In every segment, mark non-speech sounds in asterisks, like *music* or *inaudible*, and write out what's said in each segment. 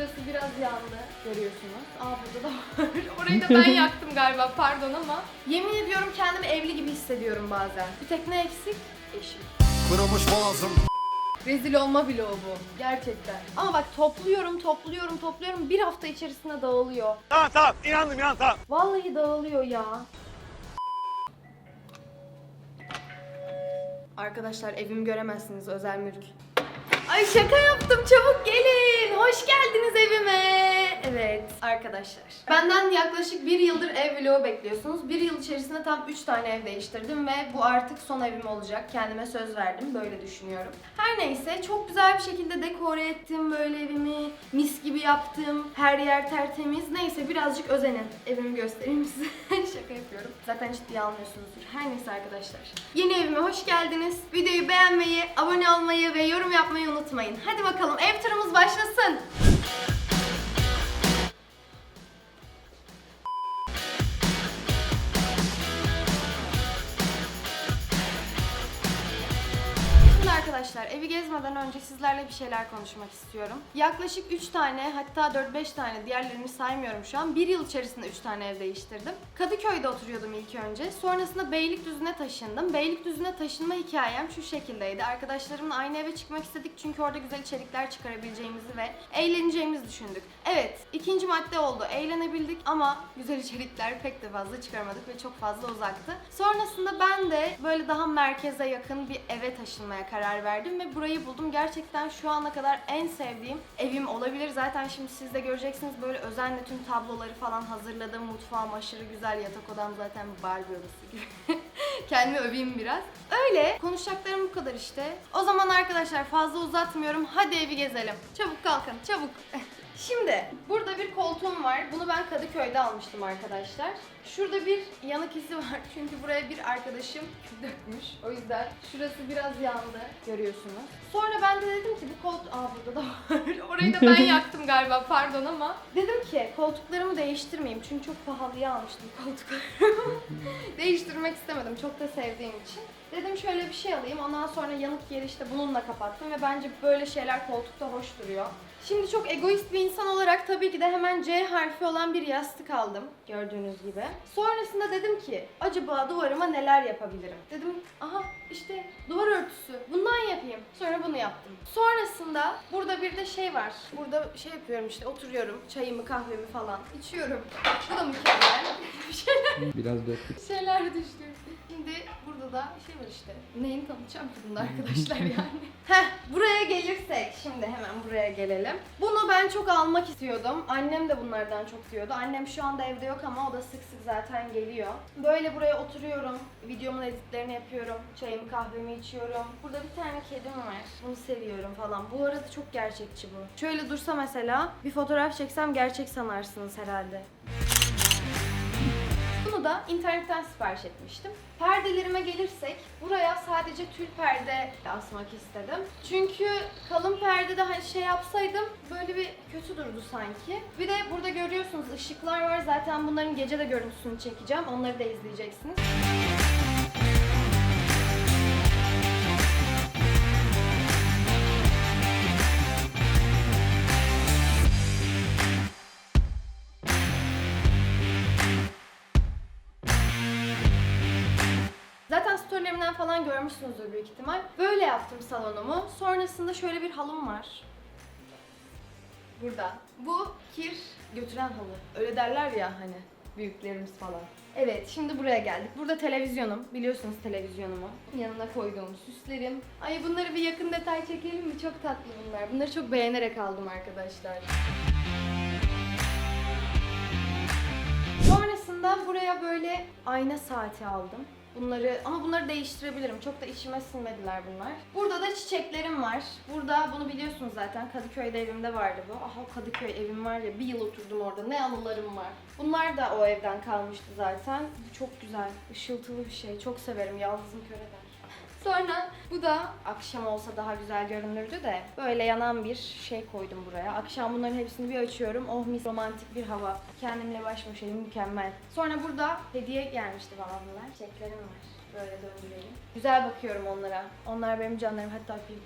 Şurası biraz yandı görüyorsunuz. Aa burada da var. *laughs* Orayı da ben yaktım galiba pardon ama. Yemin ediyorum kendimi evli gibi hissediyorum bazen. Bir tek ne eksik? Eşim. Kırılmış boğazım Rezil olma vlogu bu. Gerçekten. Ama bak topluyorum, topluyorum, topluyorum. Bir hafta içerisinde dağılıyor. Tamam tamam inandım inan tamam Vallahi dağılıyor ya. Arkadaşlar evimi göremezsiniz özel mülk. Ay şaka yaptım çabuk gelin. Hoş geldiniz evime. Evet arkadaşlar. Benden yaklaşık bir yıldır ev vlogu bekliyorsunuz. Bir yıl içerisinde tam 3 tane ev değiştirdim ve bu artık son evim olacak. Kendime söz verdim böyle düşünüyorum. Her neyse çok güzel bir şekilde dekore ettim böyle evimi. Mis gibi yaptım. Her yer tertemiz. Neyse birazcık özenin. Evimi göstereyim size. *laughs* Şaka yapıyorum. Zaten ciddiye almıyorsunuzdur. Her neyse arkadaşlar. Yeni evime hoş geldiniz. Videoyu beğenmeyi, abone olmayı ve yorum yapmayı unutmayın. Hadi bakalım ev turumuz başlasın. Gezmeden önce sizlerle bir şeyler konuşmak istiyorum. Yaklaşık 3 tane hatta 4-5 tane diğerlerini saymıyorum şu an. Bir yıl içerisinde 3 tane ev değiştirdim. Kadıköy'de oturuyordum ilk önce. Sonrasında Beylikdüzü'ne taşındım. Beylikdüzü'ne taşınma hikayem şu şekildeydi. Arkadaşlarımla aynı eve çıkmak istedik çünkü orada güzel içerikler çıkarabileceğimizi ve eğleneceğimizi düşündük. Evet ikinci madde oldu. Eğlenebildik ama güzel içerikler pek de fazla çıkaramadık ve çok fazla uzaktı. Sonrasında ben de böyle daha merkeze yakın bir eve taşınmaya karar verdim ve burayı buldum. Gerçekten şu ana kadar en sevdiğim evim olabilir. Zaten şimdi siz de göreceksiniz böyle özenle tüm tabloları falan hazırladım. Mutfağım aşırı güzel, yatak odam zaten Barbie odası gibi. *laughs* Kendimi öveyim biraz. Öyle. Konuşacaklarım bu kadar işte. O zaman arkadaşlar fazla uzatmıyorum. Hadi evi gezelim. Çabuk kalkın, çabuk. *laughs* Şimdi burada bir koltuğum var. Bunu ben Kadıköy'de almıştım arkadaşlar. Şurada bir yanık izi var *laughs* çünkü buraya bir arkadaşım *laughs* dökmüş. O yüzden şurası biraz yandı görüyorsunuz. Sonra ben de dedim ki bu koltuk... Aa burada da *laughs* var. Orayı da ben yaktım galiba pardon ama. Dedim ki koltuklarımı değiştirmeyeyim çünkü çok pahalıya almıştım koltuklarımı. Değiştirmek istemedim çok da sevdiğim için. Dedim şöyle bir şey alayım ondan sonra yanık yeri işte bununla kapattım ve bence böyle şeyler koltukta hoş duruyor. Şimdi çok egoist bir insan olarak tabii ki de hemen C harfi olan bir yastık aldım gördüğünüz gibi. Sonrasında dedim ki acaba duvarıma neler yapabilirim? Dedim aha işte duvar örtüsü bundan yapayım. Sonra bunu yaptım. Sonrasında burada bir de şey var. Burada şey yapıyorum işte oturuyorum çayımı kahvemi falan içiyorum. Bu da mükemmel. Biraz döktük. şeyler düştü. Şimdi burada da şey var işte. Neyini tanıtacağım ki bunda arkadaşlar *laughs* yani. Heh buraya gelirsek şimdi hemen buraya gelelim. Bunu ben çok almak istiyordum. Annem de bunlardan çok diyordu. Annem şu anda evde yok ama o da sık sık zaten geliyor. Böyle buraya oturuyorum. Videomun editlerini yapıyorum. Çayımı kahvemi içiyorum. Burada bir tane kedim var. Bunu seviyorum falan. Bu arada çok gerçekçi bu. Şöyle dursa mesela bir fotoğraf çeksem gerçek sanarsınız herhalde. Bunu da internetten sipariş etmiştim. Perdelerime gelirsek buraya sadece tül perde asmak istedim. Çünkü kalın perde de hani şey yapsaydım böyle bir kötü durdu sanki. Bir de burada görüyorsunuz ışıklar var. Zaten bunların gece de görüntüsünü çekeceğim. Onları da izleyeceksiniz. Storylerimden falan görmüşsünüzdür büyük ihtimal. Böyle yaptım salonumu. Sonrasında şöyle bir halım var. Burada. Bu kir götüren halı. Öyle derler ya hani büyüklerimiz falan. Evet şimdi buraya geldik. Burada televizyonum. Biliyorsunuz televizyonumu. Yanına koyduğum süslerim. Ay bunları bir yakın detay çekelim mi? Çok tatlı bunlar. Bunları çok beğenerek aldım arkadaşlar. Sonrasında buraya böyle ayna saati aldım. Bunları ama bunları değiştirebilirim. Çok da içime sinmediler bunlar. Burada da çiçeklerim var. Burada bunu biliyorsunuz zaten. Kadıköy'de evimde vardı bu. Aha Kadıköy evim var ya bir yıl oturdum orada. Ne anılarım var. Bunlar da o evden kalmıştı zaten. Bu çok güzel. ışıltılı bir şey. Çok severim. Yalnızım kör eder. Sonra bu da akşam olsa daha güzel görünürdü de böyle yanan bir şey koydum buraya. Akşam bunların hepsini bir açıyorum. Oh mis romantik bir hava. Kendimle baş başayım mükemmel. Sonra burada hediye gelmişti bana bunlar. Çiçeklerim var. Böyle döndürelim. Güzel bakıyorum onlara. Onlar benim canlarım. Hatta öpeyim.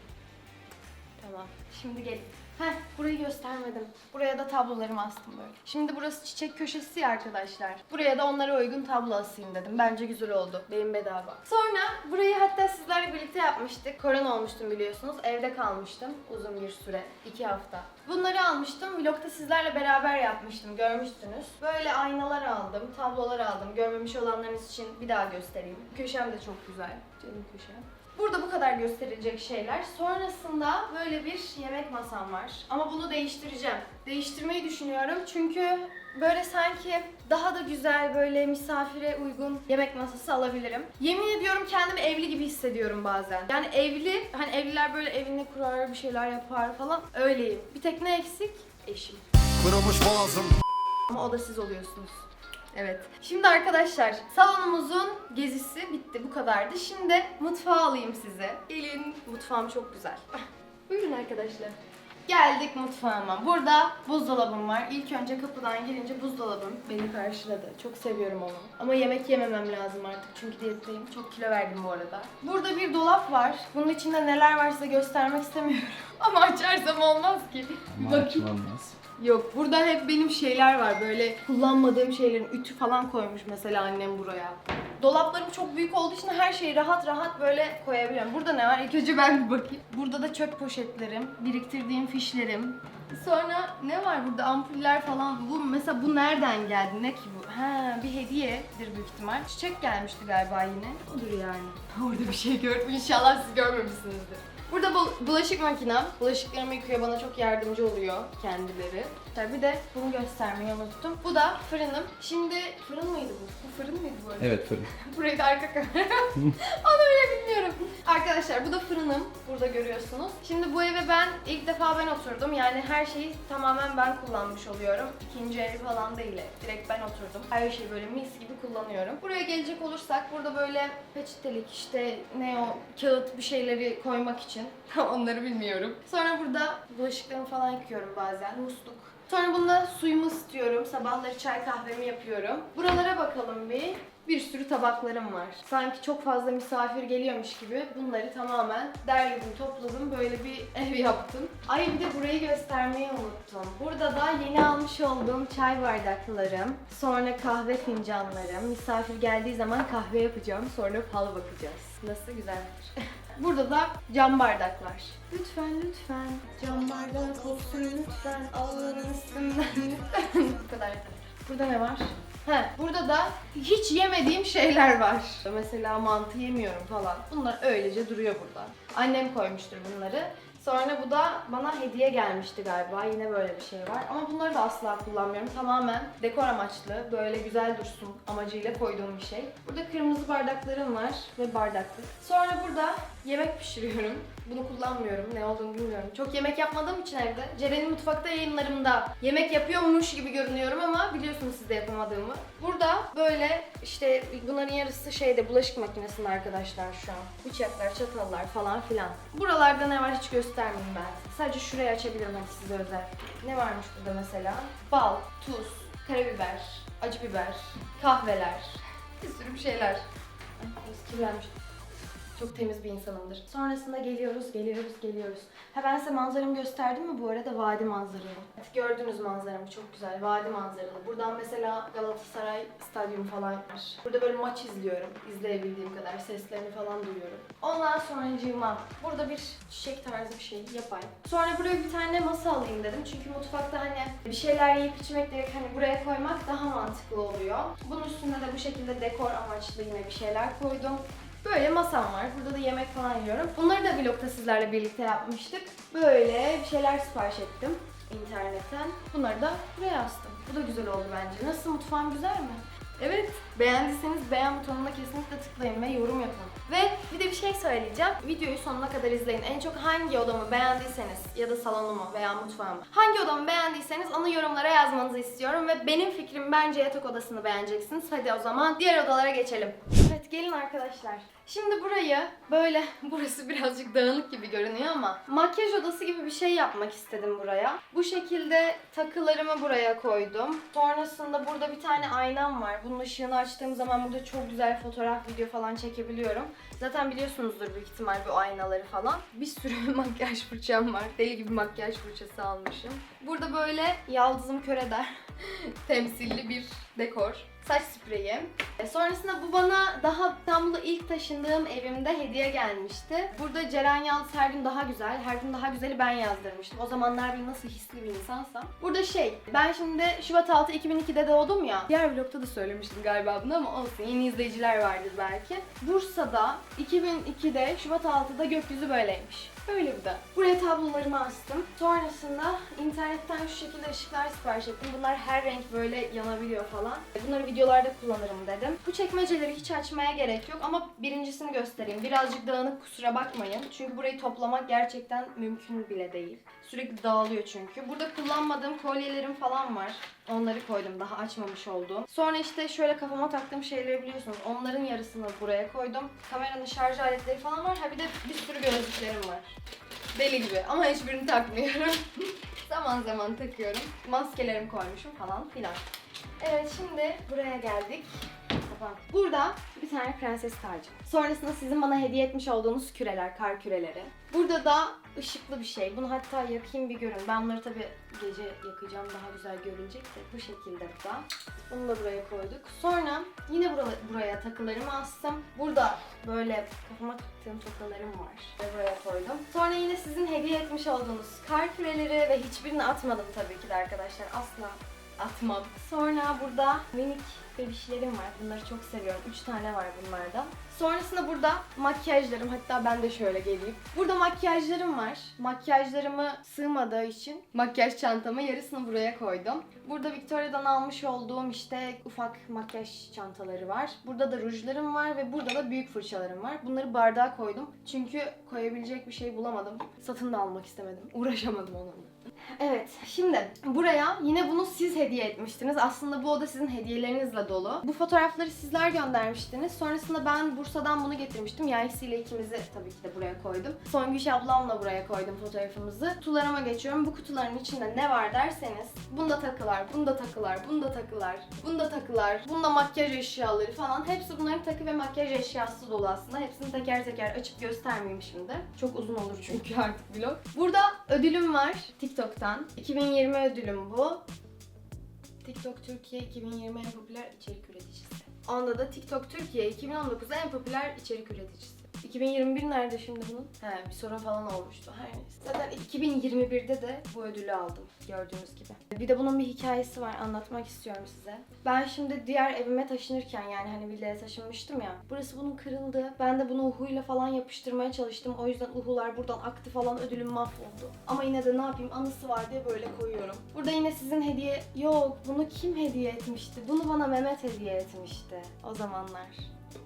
Tamam. Şimdi gelin. Heh, burayı göstermedim. Buraya da tablolarımı astım böyle. Şimdi burası çiçek köşesi ya arkadaşlar. Buraya da onlara uygun tablo asayım dedim. Bence güzel oldu. Benim bedava. Sonra burayı hatta sizlerle birlikte yapmıştık. Korona olmuştum biliyorsunuz. Evde kalmıştım uzun bir süre. iki hafta. Bunları almıştım. Vlogda sizlerle beraber yapmıştım. Görmüştünüz. Böyle aynalar aldım, tablolar aldım. Görmemiş olanlarınız için bir daha göstereyim. Köşem de çok güzel. Canım köşem. Burada bu kadar gösterilecek şeyler. Sonrasında böyle bir yemek masam var. Ama bunu değiştireceğim. Değiştirmeyi düşünüyorum çünkü böyle sanki daha da güzel böyle misafire uygun yemek masası alabilirim. Yemin ediyorum kendimi evli gibi hissediyorum bazen. Yani evli, hani evliler böyle evini kurar, bir şeyler yapar falan. Öyleyim. Bir tek ne eksik? Eşim. Kırılmış boğazım. Ama o da siz oluyorsunuz. Evet. Şimdi arkadaşlar salonumuzun gezisi bitti bu kadardı. Şimdi mutfağa alayım sizi. Gelin. Mutfağım çok güzel. *laughs* Buyurun arkadaşlar. Geldik mutfağıma. Burada buzdolabım var. İlk önce kapıdan girince buzdolabım beni karşıladı. Çok seviyorum onu. Ama yemek yememem lazım artık çünkü diyetteyim. Çok kilo verdim bu arada. Burada bir dolap var. Bunun içinde neler varsa göstermek istemiyorum. *laughs* Ama açarsam olmaz ki. Bir bakayım. olmaz. Yok burada hep benim şeyler var böyle kullanmadığım şeylerin ütü falan koymuş mesela annem buraya. Dolaplarım çok büyük olduğu için her şeyi rahat rahat böyle koyabiliyorum. Burada ne var? İlk önce ben bir bakayım. Burada da çöp poşetlerim, biriktirdiğim fişlerim. Sonra ne var burada? Ampuller falan. Bu mesela bu nereden geldi? Ne ki bu? Ha bir hediyedir büyük ihtimal. Çiçek gelmişti galiba yine. Odur yani. *laughs* Orada bir şey gördüm. İnşallah siz görmemişsinizdir. Burada bu- bulaşık makinem. Bulaşıklarımı yıkıyor bana çok yardımcı oluyor kendileri. Tabii bir de bunu göstermeyi unuttum. Bu da fırınım. Şimdi fırın mıydı bu? Bu fırın mıydı bu arada? Evet fırın. *laughs* Burayı da arka kamera. *laughs* Onu bile bilmiyorum. Arkadaşlar bu da fırınım. Burada görüyorsunuz. Şimdi bu eve ben ilk defa ben oturdum. Yani her şeyi tamamen ben kullanmış oluyorum. İkinci ev falan değil. Direkt ben oturdum. Her şeyi böyle mis gibi kullanıyorum. Buraya gelecek olursak burada böyle peçetelik işte ne o kağıt bir şeyleri koymak için. *laughs* Onları bilmiyorum. Sonra burada bulaşıklarımı falan yıkıyorum bazen. Musluk. Sonra bunda suyumu ısıtıyorum. Sabahları çay kahvemi yapıyorum. Buralara bakalım bir. Bir sürü tabaklarım var. Sanki çok fazla misafir geliyormuş gibi bunları tamamen derledim, topladım. Böyle bir *laughs* ev yaptım. Ay bir de burayı göstermeyi unuttum. Burada da yeni almış olduğum çay bardaklarım. Sonra kahve fincanlarım. Misafir geldiği zaman kahve yapacağım. Sonra fal bakacağız. Nasıl güzel fikir. *laughs* Burada da cam bardaklar. Lütfen lütfen cam bardak olsun lütfen. Allah'ın üstünden *laughs* lütfen. Bu kadar. Burada ne var? He, burada da hiç yemediğim şeyler var. Mesela mantı yemiyorum falan. Bunlar öylece duruyor burada. Annem koymuştur bunları. Sonra bu da bana hediye gelmişti galiba. Yine böyle bir şey var. Ama bunları da asla kullanmıyorum. Tamamen dekor amaçlı, böyle güzel dursun amacıyla koyduğum bir şey. Burada kırmızı bardaklarım var ve bardaklık. Sonra burada yemek pişiriyorum. Bunu kullanmıyorum. Ne olduğunu bilmiyorum. Çok yemek yapmadığım için evde. Ceren'in mutfakta yayınlarımda yemek yapıyormuş gibi görünüyorum ama biliyorsunuz siz de yapamadığımı. Burada böyle işte bunların yarısı şeyde bulaşık makinesinde arkadaşlar şu an. Bıçaklar, çatallar falan filan. Buralarda ne var hiç göstermeyeyim ben. Sadece şurayı açabilirim hadi size özel. Ne varmış burada mesela? Bal, tuz, karabiber, acı biber, kahveler. Bir sürü bir şeyler. Kirlenmiş. Çok temiz bir insanımdır. Sonrasında geliyoruz, geliyoruz, geliyoruz. Ha ben size manzaramı gösterdim mi bu arada? Vadi manzaralı. Gördünüz manzaramı çok güzel. Vadi manzaralı. Buradan mesela Galatasaray stadyumu falan var. Burada böyle maç izliyorum. İzleyebildiğim kadar seslerini falan duyuyorum. Ondan sonracığıma burada bir çiçek tarzı bir şey yapayım. Sonra buraya bir tane masa alayım dedim. Çünkü mutfakta hani bir şeyler yiyip içmek direkt hani buraya koymak daha mantıklı oluyor. Bunun üstünde de bu şekilde dekor amaçlı yine bir şeyler koydum. Böyle masam var. Burada da yemek falan yiyorum. Bunları da vlogda sizlerle birlikte yapmıştık. Böyle bir şeyler sipariş ettim internetten. Bunları da buraya astım. Bu da güzel oldu bence. Nasıl mutfağım güzel mi? Evet. Beğendiyseniz beğen butonuna kesinlikle tıklayın ve yorum yapın. Ve bir de bir şey söyleyeceğim. Videoyu sonuna kadar izleyin. En çok hangi odamı beğendiyseniz ya da salonumu veya mutfağımı. Hangi odamı beğendiyseniz onu yorumlara yazmanızı istiyorum ve benim fikrim bence yatak odasını beğeneceksiniz. Hadi o zaman diğer odalara geçelim. Gelin arkadaşlar. Şimdi burayı böyle *laughs* burası birazcık dağınık gibi görünüyor ama makyaj odası gibi bir şey yapmak istedim buraya. Bu şekilde takılarımı buraya koydum. Sonrasında burada bir tane aynam var. Bunun ışığını açtığım zaman burada çok güzel fotoğraf, video falan çekebiliyorum. Zaten biliyorsunuzdur büyük ihtimal bu aynaları falan. Bir sürü *laughs* makyaj fırçam var. Deli gibi makyaj fırçası almışım. Burada böyle yaldızım köreder *laughs* temsilli bir dekor. Saç spreyi. E, Sonrasında bu bana daha İstanbul'a ilk taşındığım evimde hediye gelmişti. Burada Ceren Yalçın her gün daha güzel, her gün daha güzeli ben yazdırmıştım. O zamanlar bir nasıl hisli bir insansam. Burada şey, ben şimdi Şubat 6 2002'de doğdum ya. Diğer vlogda da söylemiştim galiba bunu ama olsun yeni izleyiciler vardır belki. Bursa'da 2002'de Şubat 6'da gökyüzü böyleymiş. Böyle bir de. Buraya tablolarımı astım. Sonrasında internetten şu şekilde ışıklar sipariş ettim. Bunlar her renk böyle yanabiliyor falan. Bunları videolarda kullanırım dedim. Bu çekmeceleri hiç açmaya gerek yok ama birincisini göstereyim. Birazcık dağınık kusura bakmayın. Çünkü burayı toplamak gerçekten mümkün bile değil. Sürekli dağılıyor çünkü. Burada kullanmadığım kolyelerim falan var. Onları koydum daha açmamış olduğum. Sonra işte şöyle kafama taktığım şeyleri biliyorsunuz. Onların yarısını buraya koydum. Kameranın şarj aletleri falan var. Ha bir de bir sürü gözlüklerim var. Deli gibi ama hiçbirini takmıyorum. *laughs* zaman zaman takıyorum. Maskelerimi koymuşum falan filan. Evet şimdi buraya geldik. Kapan. Burada bir tane prenses tacı. Sonrasında sizin bana hediye etmiş olduğunuz küreler, kar küreleri. Burada da ışıklı bir şey. Bunu hatta yakayım bir görün. Ben bunları tabii gece yakacağım daha güzel görünecek de bu şekilde bu da. Bunu da buraya koyduk. Sonra yine buraya, buraya takılarımı astım. Burada böyle kafama taktığım tokalarım var. Ve buraya koydum. Sonra yine sizin hediye etmiş olduğunuz kar küreleri ve hiçbirini atmadım tabii ki de arkadaşlar. Asla atmam. Sonra burada minik bebişlerim var. Bunları çok seviyorum. 3 tane var bunlardan. Sonrasında burada makyajlarım. Hatta ben de şöyle geleyim. Burada makyajlarım var. Makyajlarımı sığmadığı için makyaj çantamı yarısını buraya koydum. Burada Victoria'dan almış olduğum işte ufak makyaj çantaları var. Burada da rujlarım var ve burada da büyük fırçalarım var. Bunları bardağa koydum. Çünkü koyabilecek bir şey bulamadım. Satın da almak istemedim. Uğraşamadım onunla. Evet, şimdi buraya yine bunu siz hediye etmiştiniz. Aslında bu oda sizin hediyelerinizle dolu. Bu fotoğrafları sizler göndermiştiniz. Sonrasında ben Bursa'dan bunu getirmiştim. Yaysi ile ikimizi tabii ki de buraya koydum. Songül ablamla buraya koydum fotoğrafımızı. Kutularıma geçiyorum. Bu kutuların içinde ne var derseniz bunda takılar, bunda takılar, bunda takılar, bunda takılar, bunda makyaj eşyaları falan. Hepsi bunların takı ve makyaj eşyası dolu aslında. Hepsini teker teker açıp göstermeyeyim şimdi. Çok uzun olur çünkü *laughs* artık vlog. Burada ödülüm var TikTok'tan. 2020 ödülüm bu. TikTok Türkiye 2020 en popüler içerik üreticisi. Onda da TikTok Türkiye 2019'da en popüler içerik üreticisi. 2021 nerede şimdi bunun? He bir sorun falan olmuştu. Her neyse. Zaten 2021'de de bu ödülü aldım gördüğünüz gibi. Bir de bunun bir hikayesi var anlatmak istiyorum size. Ben şimdi diğer evime taşınırken yani hani villaya taşınmıştım ya. Burası bunun kırıldı. Ben de bunu uhuyla falan yapıştırmaya çalıştım. O yüzden uhular buradan aktı falan ödülüm mahvoldu. Ama yine de ne yapayım anısı var diye böyle koyuyorum. Burada yine sizin hediye... Yok bunu kim hediye etmişti? Bunu bana Mehmet hediye etmişti o zamanlar.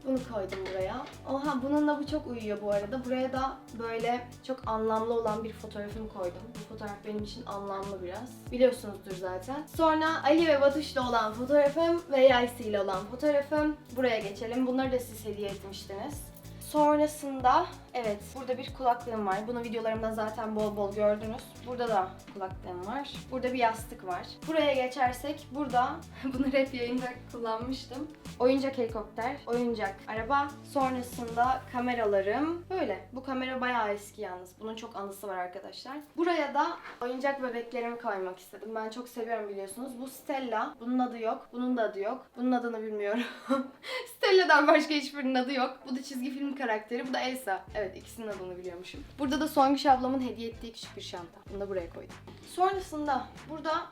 Bunu koydum buraya. Oha bununla bu çok uyuyor bu arada. Buraya da böyle çok anlamlı olan bir fotoğrafımı koydum. Bu fotoğraf benim için anlamlı biraz. Biliyorsunuzdur zaten. Sonra Ali ve Batuş'la olan fotoğrafım ve Yaysi ile olan fotoğrafım. Buraya geçelim. Bunları da siz hediye etmiştiniz. Sonrasında evet burada bir kulaklığım var. Bunu videolarımda zaten bol bol gördünüz. Burada da kulaklığım var. Burada bir yastık var. Buraya geçersek burada *laughs* bunu hep yayında kullanmıştım. Oyuncak helikopter, oyuncak araba. Sonrasında kameralarım. Böyle. Bu kamera bayağı eski yalnız. Bunun çok anısı var arkadaşlar. Buraya da oyuncak bebeklerimi koymak istedim. Ben çok seviyorum biliyorsunuz. Bu Stella. Bunun adı yok. Bunun da adı yok. Bunun adını bilmiyorum. *laughs* Stella'dan başka hiçbirinin adı yok. Bu da çizgi film karakteri. Bu da Elsa. Evet ikisinin adını biliyormuşum. Burada da Songüş ablamın hediye ettiği küçük bir şanta. Bunu da buraya koydum. Sonrasında burada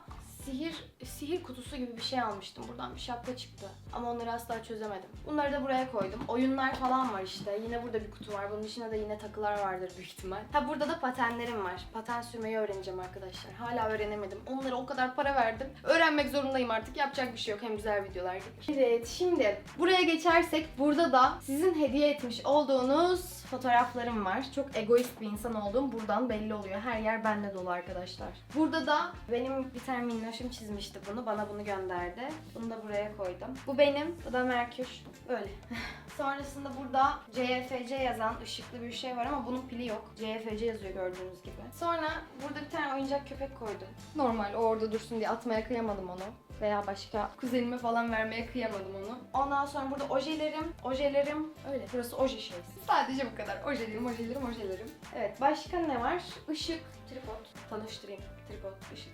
sihir sihir kutusu gibi bir şey almıştım. Buradan bir şapka çıktı. Ama onları asla çözemedim. Bunları da buraya koydum. Oyunlar falan var işte. Yine burada bir kutu var. Bunun içinde de yine takılar vardır büyük ihtimal. Ha burada da patenlerim var. Paten sürmeyi öğreneceğim arkadaşlar. Hala öğrenemedim. Onlara o kadar para verdim. Öğrenmek zorundayım artık. Yapacak bir şey yok. Hem güzel videolar gelir. Evet şimdi buraya geçersek burada da sizin hediye etmiş olduğunuz fotoğraflarım var. Çok egoist bir insan olduğum buradan belli oluyor. Her yer bende dolu arkadaşlar. Burada da benim bir tane minnoşum çizmişti bunu. Bana bunu gönderdi. Bunu da buraya koydum. Bu benim. Bu da Merkür. Öyle. *laughs* Sonrasında burada CFC yazan ışıklı bir şey var ama bunun pili yok. CFC yazıyor gördüğünüz gibi. Sonra burada bir tane oyuncak köpek koydum. Normal o orada dursun diye atmaya kıyamadım onu. Veya başka kuzenime falan vermeye kıyamadım onu. Ondan sonra burada ojelerim, ojelerim öyle. Burası oje şeysi. Sadece bu kadar. Ojelerim, ojelerim, ojelerim. Evet başka ne var? Işık, tripod. Tanıştırayım. Tripod, ışık,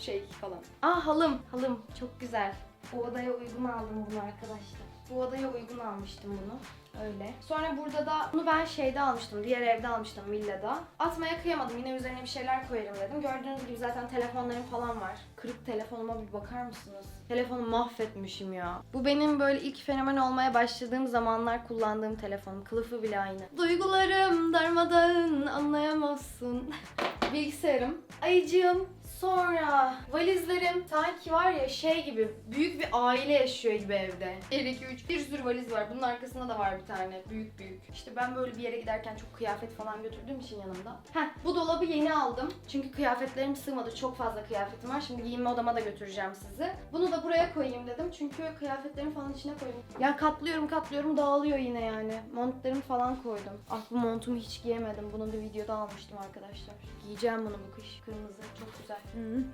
şey falan. Aa halım, halım çok güzel. Bu odaya uygun aldım bunu arkadaşlar. Bu odaya uygun almıştım bunu. Öyle. Sonra burada da bunu ben şeyde almıştım. Diğer evde almıştım villada. Atmaya kıyamadım. Yine üzerine bir şeyler koyarım dedim. Gördüğünüz gibi zaten telefonlarım falan var. Kırık telefonuma bir bakar mısınız? Telefonu mahvetmişim ya. Bu benim böyle ilk fenomen olmaya başladığım zamanlar kullandığım telefonum. Kılıfı bile aynı. Duygularım darmadağın anlayamazsın. *laughs* Bilgisayarım. Ayıcığım. Sonra valizlerim sanki var ya şey gibi büyük bir aile yaşıyor gibi evde. 1, 2, 3 bir sürü valiz var. Bunun arkasında da var bir tane büyük büyük. İşte ben böyle bir yere giderken çok kıyafet falan götürdüğüm için yanımda. Heh bu dolabı yeni aldım. Çünkü kıyafetlerim sığmadı. Çok fazla kıyafetim var. Şimdi giyinme odama da götüreceğim sizi. Bunu da buraya koyayım dedim. Çünkü kıyafetlerimi falan içine koyayım. Ya katlıyorum katlıyorum dağılıyor yine yani. Montlarımı falan koydum. Ah bu montumu hiç giyemedim. Bunu da videoda almıştım arkadaşlar. Giyeceğim bunu bu kış. Kırmızı çok güzel.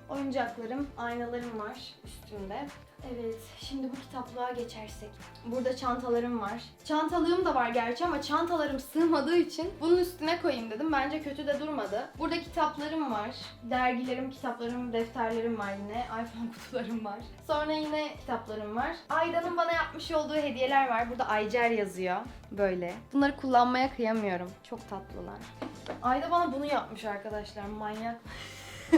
Oyuncaklarım, aynalarım var üstümde. Evet, şimdi bu kitaplığa geçersek. Burada çantalarım var. Çantalığım da var gerçi ama çantalarım sığmadığı için bunun üstüne koyayım dedim. Bence kötü de durmadı. Burada kitaplarım var. Dergilerim, kitaplarım, defterlerim var yine. iPhone *laughs* kutularım var. Sonra yine kitaplarım var. Ayda'nın bana yapmış olduğu hediyeler var. Burada Aycer yazıyor. Böyle. Bunları kullanmaya kıyamıyorum. Çok tatlılar. Ayda bana bunu yapmış arkadaşlar. Manyak. *laughs* *laughs*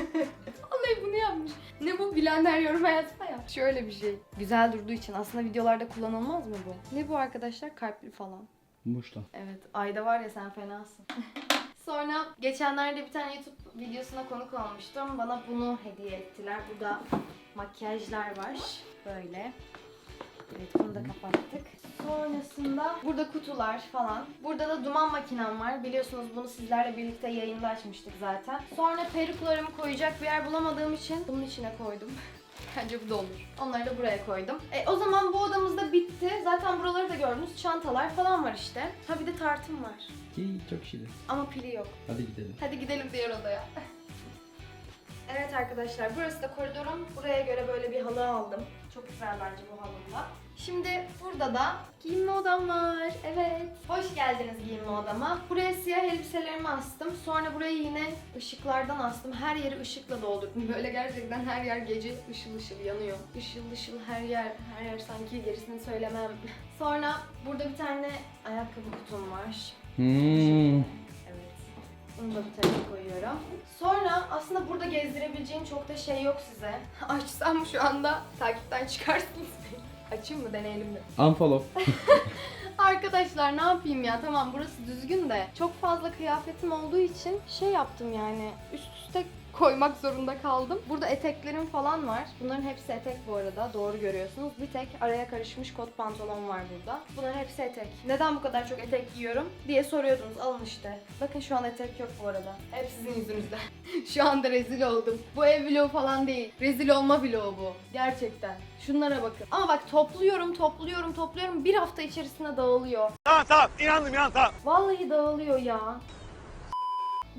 Vallahi bunu yapmış. Ne bu? Bilenler yoruma yazsa ya. Şöyle bir şey. Güzel durduğu için aslında videolarda kullanılmaz mı bu? Ne bu arkadaşlar? Kalpli falan. Muş'tan. Evet. Ayda var ya sen fenasın. *laughs* Sonra geçenlerde bir tane YouTube videosuna konuk olmuştum. Bana bunu hediye ettiler. Burada makyajlar var. Böyle. Evet bunu da kapattık. Sonrasında burada kutular falan. Burada da duman makinem var. Biliyorsunuz bunu sizlerle birlikte yayında açmıştık zaten. Sonra peruklarımı koyacak bir yer bulamadığım için bunun içine koydum. *laughs* Bence bu da olur. Onları da buraya koydum. E, o zaman bu odamız da bitti. Zaten buraları da gördünüz. Çantalar falan var işte. Ha bir de tartım var. İyi çok şirin. Ama pili yok. Hadi gidelim. Hadi gidelim diğer odaya. *laughs* Evet arkadaşlar burası da koridorum. Buraya göre böyle bir halı aldım. Çok güzel bence bu halımda. Şimdi burada da giyinme odam var. Evet. Hoş geldiniz giyinme odama. Buraya siyah elbiselerimi astım. Sonra buraya yine ışıklardan astım. Her yeri ışıkla doldurdum. *laughs* Böyle gerçekten her yer gece ışıl ışıl yanıyor. Işıl ışıl her yer, her yer sanki gerisini söylemem. *laughs* Sonra burada bir tane ayakkabı kutum var. Hmm. Bunu da bu tarafa koyuyorum. Sonra aslında burada gezdirebileceğim çok da şey yok size. *laughs* Açsam şu anda takipten çıkarsınız beni. Açayım mı deneyelim mi? Unfollow. *laughs* Arkadaşlar ne yapayım ya tamam burası düzgün de çok fazla kıyafetim olduğu için şey yaptım yani üst üste koymak zorunda kaldım. Burada eteklerim falan var. Bunların hepsi etek bu arada. Doğru görüyorsunuz. Bir tek araya karışmış kot pantolon var burada. Bunların hepsi etek. Neden bu kadar çok etek giyiyorum diye soruyordunuz. Alın işte. Bakın şu an etek yok bu arada. Hep sizin yüzünüzden. *laughs* şu anda rezil oldum. Bu ev vlogu falan değil. Rezil olma vlogu bu. Gerçekten. Şunlara bakın. Ama bak topluyorum, topluyorum, topluyorum. Bir hafta içerisinde dağılıyor. Tamam tamam inandım inandım tamam. Vallahi dağılıyor ya.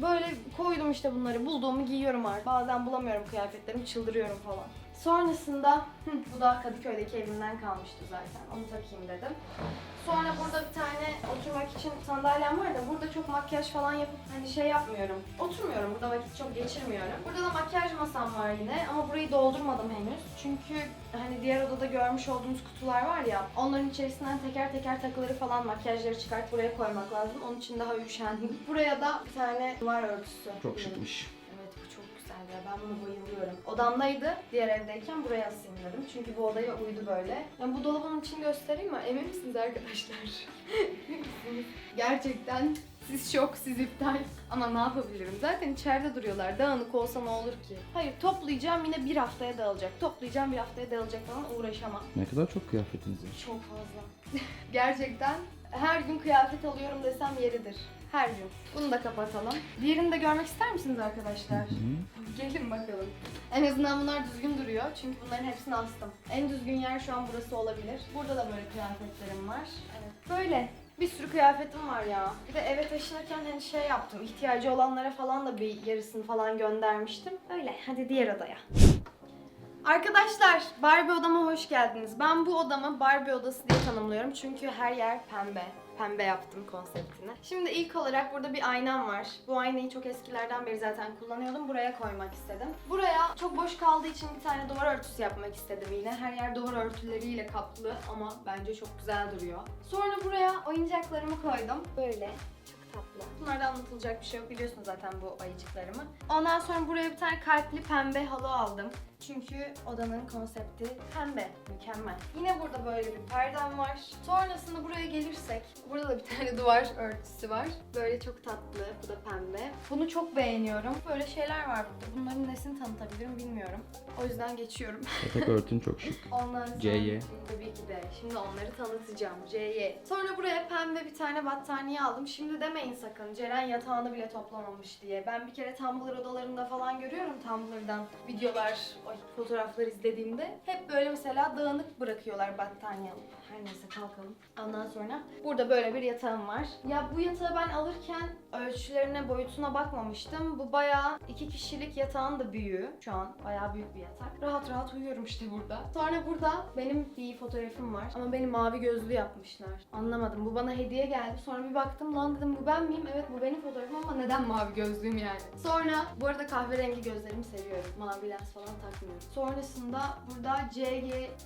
Böyle koydum işte bunları. Bulduğumu giyiyorum artık. Bazen bulamıyorum kıyafetlerimi, çıldırıyorum falan. Sonrasında, bu da Kadıköy'deki evimden kalmıştı zaten. Onu takayım dedim. Sonra burada bir tane oturmak için sandalyem var da burada çok makyaj falan yapıp hani şey yapmıyorum. Oturmuyorum, burada vakit çok geçirmiyorum. Burada da makyaj masam var yine ama burayı doldurmadım henüz. Çünkü hani diğer odada görmüş olduğunuz kutular var ya onların içerisinden teker teker takıları falan makyajları çıkart buraya koymak lazım. Onun için daha üşendim. Buraya da bir tane duvar örtüsü. Çok şıkmış. Ya ben buna bayılıyorum. Odamdaydı diğer evdeyken buraya asayım dedim. Çünkü bu odaya uydu böyle. Yani bu dolabın içini göstereyim mi? Emin misiniz arkadaşlar? *laughs* Gerçekten Siz şok, siz iptal. Ama ne yapabilirim? Zaten içeride duruyorlar. Dağınık olsa ne olur ki? Hayır toplayacağım yine bir haftaya dağılacak. Toplayacağım bir haftaya dağılacak falan uğraşamam. Ne kadar çok kıyafetiniz var. Çok fazla. *laughs* Gerçekten her gün kıyafet alıyorum desem yeridir. Her gün. Bunu da kapatalım. Diğerini de görmek ister misiniz arkadaşlar? Hı. Gelin bakalım. En azından bunlar düzgün duruyor. Çünkü bunların hepsini astım. En düzgün yer şu an burası olabilir. Burada da böyle kıyafetlerim var. Evet. Böyle. Bir sürü kıyafetim var ya. Bir de eve taşınırken hani şey yaptım. ihtiyacı olanlara falan da bir yarısını falan göndermiştim. Öyle. Hadi diğer odaya. Arkadaşlar Barbie odama hoş geldiniz. Ben bu odamı Barbie odası diye tanımlıyorum çünkü her yer pembe. Pembe yaptım konseptini. Şimdi ilk olarak burada bir aynam var. Bu aynayı çok eskilerden beri zaten kullanıyordum. Buraya koymak istedim. Buraya çok boş kaldığı için bir tane duvar örtüsü yapmak istedim yine. Her yer duvar örtüleriyle kaplı ama bence çok güzel duruyor. Sonra buraya oyuncaklarımı koydum. Böyle tatlı. Bunlarda anlatılacak bir şey yok biliyorsunuz zaten bu ayıcıklarımı. Ondan sonra buraya bir tane kalpli pembe halı aldım. Çünkü odanın konsepti pembe. Mükemmel. Yine burada böyle bir perdem var. Sonrasında buraya gelirsek, burada da bir tane *laughs* duvar örtüsü var. Böyle çok tatlı. Bu da pembe. Bunu çok beğeniyorum. Böyle şeyler var burada. Bunların nesini tanıtabilirim bilmiyorum. O yüzden geçiyorum. Yatak örtün çok şık. *laughs* Ondan sonra CY. tabii ki de. Şimdi onları tanıtacağım. CY. Sonra buraya pembe bir tane battaniye aldım. Şimdi demeyin sakın Ceren yatağını bile toplamamış diye. Ben bir kere Tumblr odalarında falan görüyorum Tumblr'dan videolar, ay, fotoğraflar izlediğimde. Hep böyle mesela dağınık bırakıyorlar battaniye. Her neyse kalkalım. Ondan sonra burada böyle bir yatağım var. Ya bu yatağı ben alırken ölçülerine, boyutuna bakmamıştım. Bu bayağı iki kişilik yatağın da büyüğü. Şu an bayağı büyük bir yatak. Rahat rahat uyuyorum işte burada. Sonra burada benim bir fotoğrafım var. Ama beni mavi gözlü yapmışlar. Anlamadım. Bu bana hediye geldi. Sonra bir baktım lan dedim bu ben miyim? Evet bu benim fotoğrafım ama neden mavi gözlüyüm yani? Sonra bu arada kahverengi gözlerimi seviyorum. Mavi lens falan takmıyorum. Sonrasında burada CY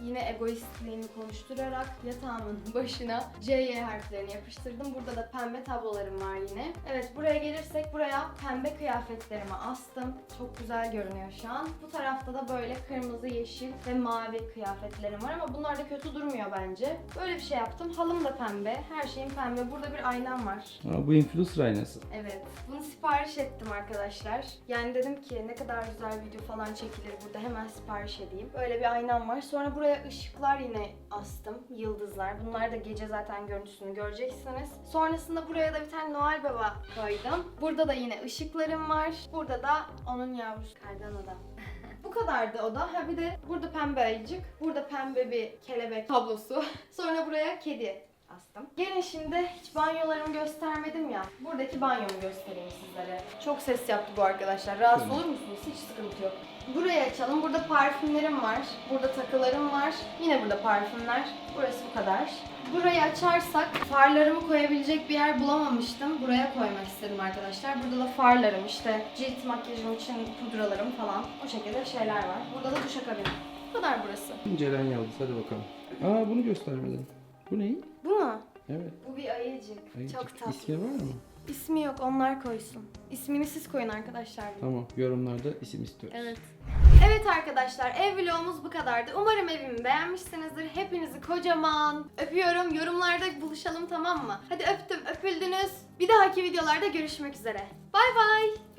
yine egoistliğini konuşturarak yatağımın *laughs* başına CY harflerini yapıştırdım. Burada da pembe tablolarım var yine. Evet buraya gelirsek buraya pembe kıyafetlerimi astım. Çok güzel görünüyor şu an. Bu tarafta da böyle kırmızı, yeşil ve mavi kıyafetlerim var ama bunlar da kötü durmuyor bence. Böyle bir şey yaptım. Halım da pembe. Her şeyim pembe. Burada bir aynam var. Aa, bu influencer aynası. Evet. Bunu sipariş ettim arkadaşlar. Yani dedim ki ne kadar güzel video falan çekilir burada hemen sipariş edeyim. Böyle bir aynam var. Sonra buraya ışıklar yine astım. Yıldızlar. Bunlar da gece zaten görüntüsünü göreceksiniz. Sonrasında buraya da bir tane Noel Baba koydum. Burada da yine ışıklarım var. Burada da onun yavrusu kardan adam. *laughs* Bu kadardı o da. Ha bir de burada pembe ayıcık. Burada pembe bir kelebek tablosu. *laughs* Sonra buraya kedi astım. Gelin şimdi hiç banyolarımı göstermedim ya. Buradaki banyomu göstereyim sizlere. Çok ses yaptı bu arkadaşlar. Rahatsız olur musunuz? Hiç sıkıntı yok. Burayı açalım. Burada parfümlerim var. Burada takılarım var. Yine burada parfümler. Burası bu kadar. Burayı açarsak farlarımı koyabilecek bir yer bulamamıştım. Buraya koymak istedim arkadaşlar. Burada da farlarım işte cilt makyajım için pudralarım falan. O şekilde şeyler var. Burada da duşakabin. Bu kadar burası. Ceren Yıldız hadi bakalım. Aa bunu göstermedin. Bu ne? Bu mu? Evet. Bu bir ayıcık. Ayıcık. Çok tatlı. İsmi var mı? İsmi yok onlar koysun. İsmini siz koyun arkadaşlar. Tamam. Yorumlarda isim istiyoruz. Evet. Evet arkadaşlar ev vlogumuz bu kadardı. Umarım evimi beğenmişsinizdir. Hepinizi kocaman öpüyorum. Yorumlarda buluşalım tamam mı? Hadi öptüm öpüldünüz. Bir dahaki videolarda görüşmek üzere. Bay bay.